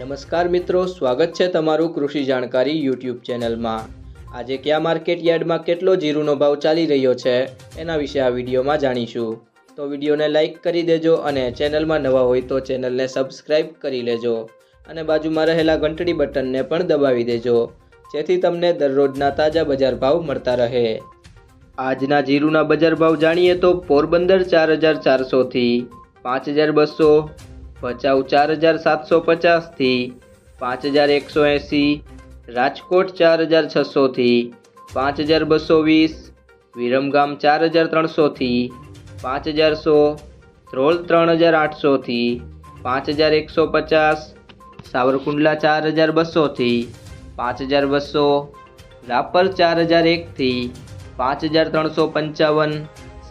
નમસ્કાર મિત્રો, સ્વાગત છે તમારું કૃષિ જાણકારી યુટ્યુબ ચેનલમાં. આજે કયા માર્કેટ યાર્ડમાં કેટલો જીરુનો ભાવ ચાલી રહ્યો છે, એના વિશે આ વિડીયોમાં જાણીશું. તો વિડીયોને લાઇક કરી દેજો અને ચેનલમાં નવા હોય તો ચેનલને સબસ્ક્રાઇબ કરી લેજો અને બાજુમાં રહેલા ઘંટડી બટનને પણ દબાવી દેજો, જેથી તમને દરરોજના તાજા બજાર ભાવ મળતા રહે. આજના જીરુના બજાર ભાવ જાણીએ તો પોરબંદર ચાર હજાર ચારસોથી પાંચ હજાર બસો ભચાઉ ચાર હજાર સાતસો પચાસથી પાંચ હજાર એકસો એંસી, રાજકોટ ચાર હજાર છસોથી પાંચ હજાર બસો વીસ, વિરમગામ ચાર હજાર ત્રણસોથી પાંચ હજાર સો, ધ્રોલ ત્રણ હજાર આઠસોથી પાંચ હજાર એકસો પચાસ, સાવરકુંડલા ચાર હજાર બસોથી પાંચ હજાર બસો, રાપર ચાર હજાર એકથી પાંચ હજાર ત્રણસો પંચાવન,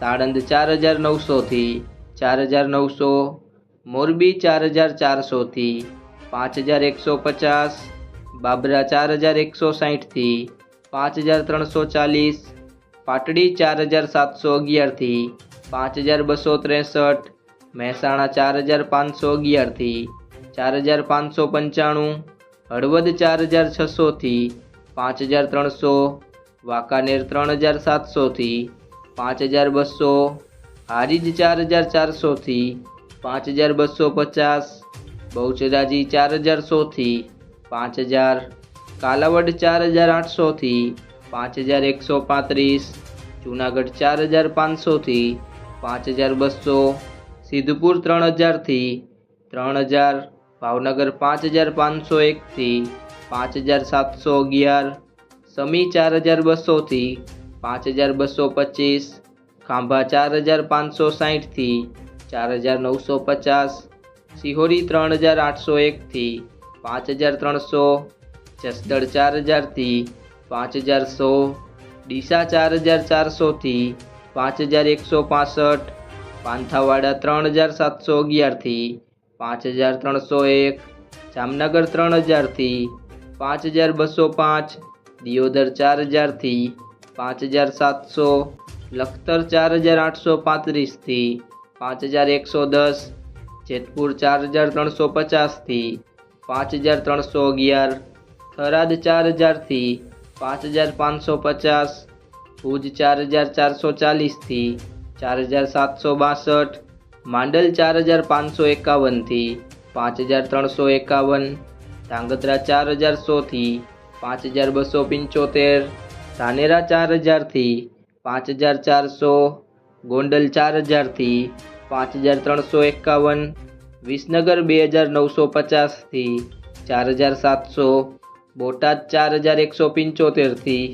સાણંદ ચાર હજાર નવસોથી ચાર હજાર નવસો મોરબી ચાર હજાર ચારસોથી પાંચ હજાર એકસો પચાસ, બાબરા ચાર હજાર એકસો સાહીઠથી પાંચ હજાર ત્રણસો ચાલીસ, પાટડી ચાર હજાર સાતસો અગિયારથી પાંચ હજાર બસો ત્રેસઠ, મહેસાણા ચાર હજાર પાંચસો અગિયારથી ચાર હજાર પાંચસો પંચાણું, હળવદ ચાર હજાર છસોથી પાંચ હજાર ત્રણસો, વાંકાનેર ત્રણ હજાર સાતસોથી પાંચ હજાર બસો, હારીજ ચાર હજાર ચારસોથી પાંચ હજાર બસો પચાસ બહુચરાજી ચાર હજાર સોથી પાંચ હજાર કાલાવડ ચાર હજાર આઠસોથી પાંચ હજાર એકસો પાંત્રીસ જુનાગઢ ચાર હજાર પાંચસોથી પાંચ હજાર બસો સિદ્ધપુર ત્રણ હજારથી ત્રણ હજાર ભાવનગર પાંચ હજાર પાંચસો એકથી પાંચ હજાર સાતસો અગિયાર સમી ચાર હજાર બસોથી પાંચ હજાર બસો પચીસ ખાંભા ચાર હજાર પાંચસો સાહીઠથી ચાર હજાર નવસો પચાસ, સિહોરી ત્રણ હજાર આઠસો એકથી પાંચ હજાર ત્રણસો જસદળ ચાર હજારથી પાંચ હજાર સો, ડીસા ચાર હજાર ચારસોથી પાંચ હજાર એકસો પાસઠ, પાંથાવાડા ત્રણ હજાર સાતસો અગિયારથી પાંચ હજાર ત્રણસો એક, જામનગર ત્રણ હજારથી પાંચ હજાર બસો પાંચ, દિયોદર ચાર હજારથી પાંચ હજાર સાતસો, લખતર ચાર હજાર આઠસો પાંત્રીસથી પાંચ હજાર એકસો દસ જેતપુર ચાર હજાર ત્રણસો પચાસથી પાંચ હજાર ત્રણસો અગિયાર થરાદ ચાર હજારથી પાંચ હજાર પાંચસો પચાસ ભુજ ચાર હજાર ચારસો ચાલીસથી ચાર હજાર સાતસો બાસઠ માંડલ ચાર હજાર પાંચસો એકાવનથી પાંચ હજાર ત્રણસો એકાવન ધાંગધ્રા ચાર હજાર સોથી પાંચ હજાર બસો પંચોતેર ધાનેરા ચાર હજારથી પાંચ હજાર ચારસો ગોંડલ ચાર હજારથી પાંચ હજાર ત્રણસો એકાવન, વિસનગર બે હજાર નવસો પચાસથી ચાર હજાર સાતસો, બોટાદ ચાર હજાર એકસો પંચોતેરથી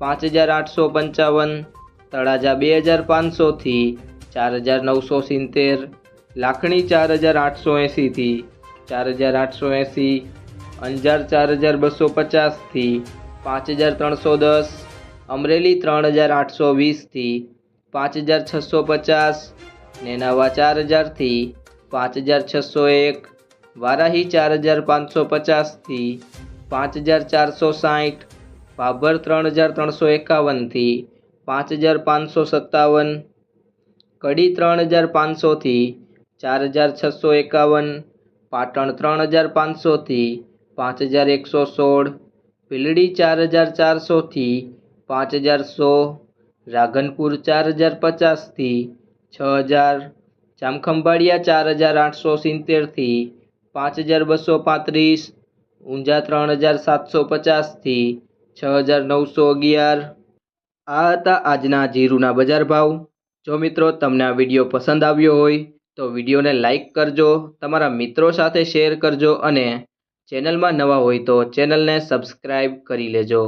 પાંચ હજાર આઠસો પંચાવન, તળાજા બે હજાર પાંચસોથી ચાર હજાર નવસો સિત્તેર, લાખણી ચાર હજાર આઠસો એંસીથી ચાર હજાર આઠસો એંસી અંજાર ચાર હજાર બસો પચાસથી પાંચ હજાર ત્રણસો દસ, અમરેલી ત્રણ હજાર આઠસો વીસથી પાંચ હજાર છસો પચાસ નેનાવા ચાર હજારથી પાંચ હજાર છસો એક વારાહી ચાર હજાર પાંચસો પચાસથી પાંચ હજાર ચારસો સાઠ ભાભર ત્રણ હજાર ત્રણસો એકાવનથી પાંચ હજાર પાંચસો સત્તાવન કડી ત્રણ હજાર પાંચસોથી ચાર હજાર છસો એકાવન પાટણ ત્રણ હજાર પાંચસોથી પાંચ હજાર એકસો સોળ ભીલડી ચાર હજાર ચારસોથી પાંચ હજાર સો રાધનપુર ચાર હજાર પચાસથી છ હજાર જામખંભાળિયા ચાર હજાર આઠસો સિત્તેરથી પાંચ હજાર બસો પાંત્રીસ, ઊંઝા ત્રણ હજાર સાતસો પચાસથી છ હજાર નવસો અગિયાર. આ હતા આજના જીરુના બજાર ભાવ. જો મિત્રો તમને આ વીડિયો પસંદ આવ્યો હોય, તો વિડીયોને લાઈક કરજો, તમારા મિત્રો સાથે શેર કરજો અને ચેનલમાં નવા હોય તો ચેનલને સબસ્ક્રાઈબ કરી લેજો.